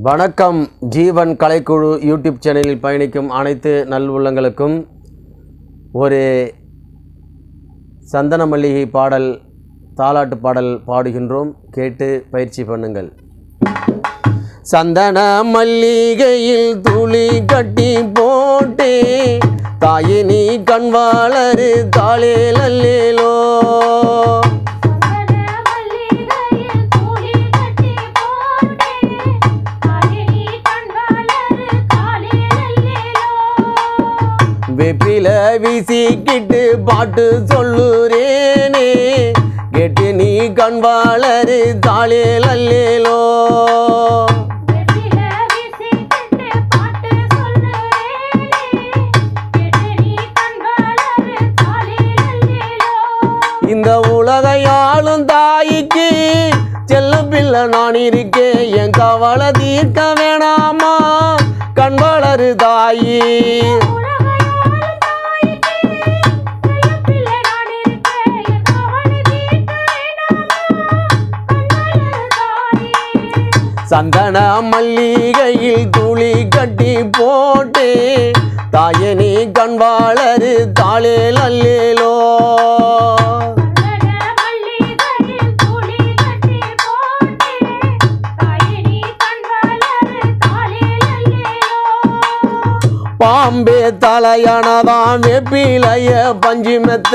வணக்கம். ஜீவன் கலைக்குழு யூடியூப் சேனலில் பயணிக்கும் அனைத்து நல்வுள்ளங்களுக்கும் ஒரு சந்தன மல்லிகை பாடல் தாலாட்டு பாடல் பாடுகின்றோம். கேட்டு பயிற்சி பண்ணுங்கள். சந்தன மல்லிகையில் துளி கட்டி போட்டே தாயினி நீ கண் வாழரு தாளே வெப்பில வீசிக்கிட்டு பாட்டு சொல்லுறேனே. கேட்டு நீ கண் வாழரு தாளே லல்லேலோ. இந்த உலகையாளும் தாய்க்கு செல்ல பிள்ளை நான் இருக்கேன். என் கவலை தீர்க்க வேணாமா? கண் வளரு தாயி. சந்தன மல்லிகையில் துளி கட்டி போட்டே தாயனி கண் வாழரு தாளே கண்வாளரு காலிலல்லேலோ பாம்பே தலையானதான் வெப்பிலைய பஞ்சு மெத்த.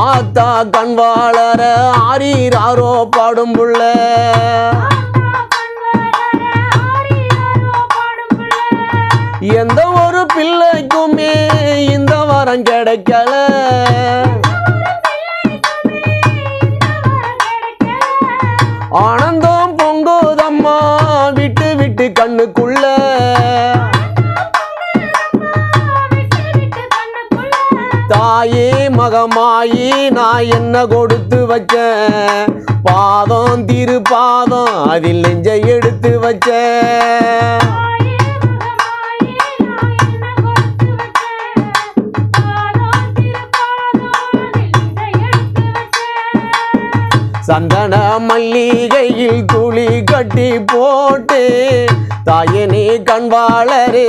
ஆத்தா கண் வாழற ஆரீராரோ பாடும் புள்ள. எந்த ஒரு பிள்ளைக்குமே இந்த வரம் கிடைக்கல. ஆனந்த தாயே மகமாயி நான் என்ன கொடுத்து வச்சேன் பாதம் திரு பாதம் அதில் நெஞ்சை எடுத்து வச்சேன் சந்தன மல்லிகையில் துளி கட்டி போட்டு தாயனி கண் வாழரு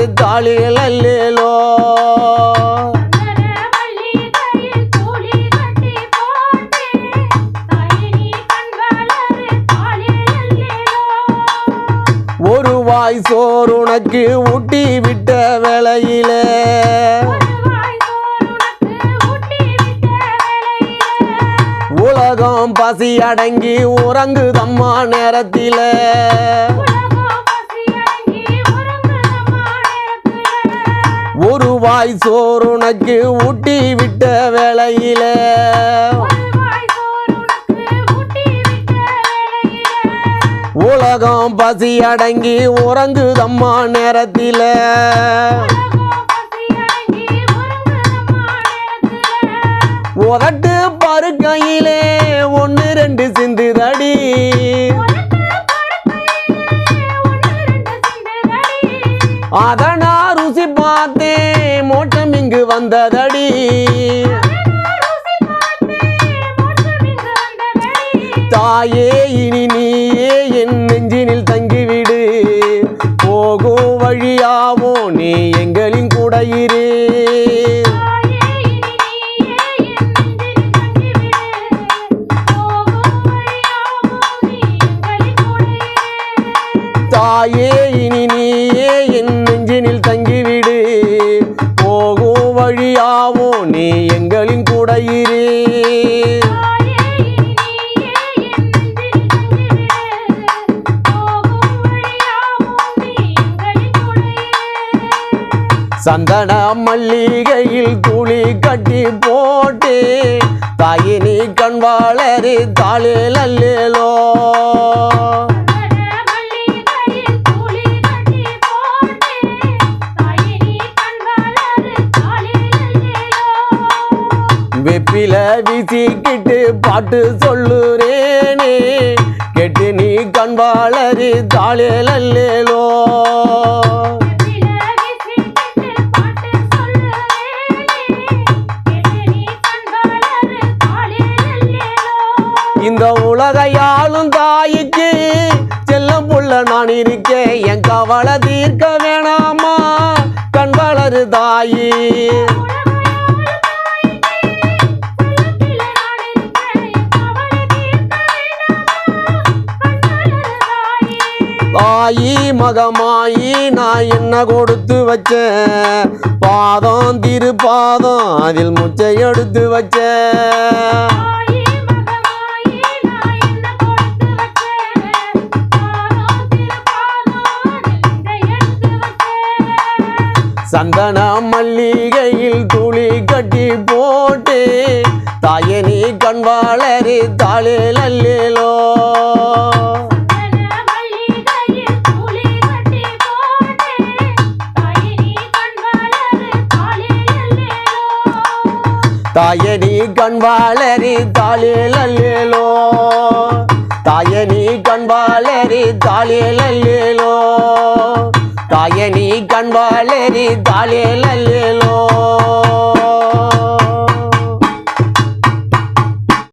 வாய் சோறு உனக்கு ஊட்டி விட்ட வேளையில. உலகம் பசி அடங்கி உறங்கு தம்மா நேரத்தில. ஒரு வாய் சோறு உனக்கு ஊட்டி விட்ட வேளையில. உலகம் பசி அடங்கி உறங்குதம்மா நேரத்தில. உதட்டு பருக்கையிலே ஒன்று ரெண்டு சிந்துதடி. அத நான் ருசி பார்த்தேன் மோட்டம் இங்கு வந்ததடி. தாயே போகும் நீ எங்களின் கூட இரு. சந்தன மல்லிகையில் துளி கட்டி போட்டு தாயினி கண் வாழரு தாளில் அல்லேலோ. வெப்பில வீசிக்கிட்டு பாட்டு சொல்லுறேனே கேட்டு நீ கண் வாழரு தாளில் அல்லேலோ. இருக்கே என் கவலை தீர்க்க வேணாமா? கண் வளரு தாயி தாயி மகமாயி நான் என்ன கொடுத்து வச்சேன்? பாதம் திருப்பாதம் அதில் முச்சை எடுத்து வச்சேன். சந்தன மல்லிகையில் துளி கட்டி போட்டு தாயே நீ கண் வளரி தாளில் அல்லேலோ. தாயே நீ கண் வளரி தாளில் அல்லேலோ. தாயே நீ கண் வளரி தாளில் அல்லேலோ. தாயே நீ தாலே லல்லே